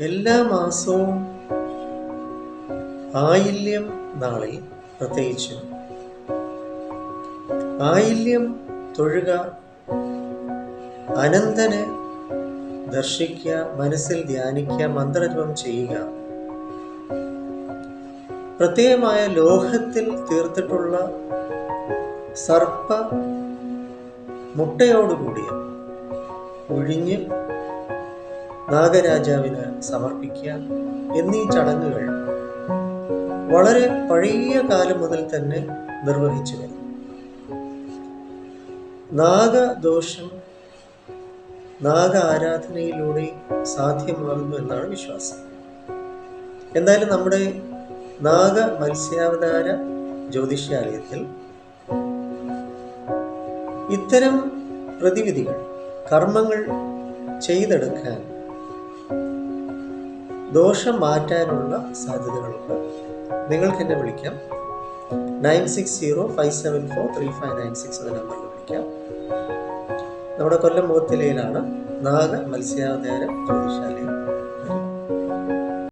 എല്ലാ മാസവും ആയില്യം നാളിൽ പ്രത്യേകിച്ചും. ആയില്യം തൊഴുക അനന്തനെ ദർശിക്കുക മനസ്സിൽ ധ്യാനിക്കുക മന്ത്രജപം ചെയ്യുക. പ്രത്യേകമായ ലോഹത്തിൽ തീർത്തിട്ടുള്ള സർപ്പ മുട്ടയോടുകൂടിയ ഒഴിഞ്ഞ് നാഗരാജാവിന് സമർപ്പിക്കുക എന്നീ ചടങ്ങുകൾ വളരെ പഴയ കാലം മുതൽ തന്നെ നിർവഹിച്ചു വരുന്നു നാഗദോഷം നാഗ ആരാധനയിലൂടെ സാധ്യമാകുന്നു എന്നാണ് വിശ്വാസം. എന്തായാലും നമ്മുടെ നാഗ മത്സ്യാവതാര ജ്യോതിഷാലയത്തിൽ ഇത്തരം പ്രതിവിധികൾ കർമ്മങ്ങൾ ചെയ്തെടുക്കാൻ ദോഷം മാറ്റാനുള്ള സാധ്യതകളുണ്ട്. നിങ്ങൾക്ക് എന്നെ വിളിക്കാം. Nine six zero five seven four three five nine six എന്ന നമ്പറിൽ വിളിക്കാം. നമ്മുടെ കൊല്ലം മുഖത്തിലയിലാണ് നാഗ മത്സ്യാവതാര ജ്യോതിഷാലയം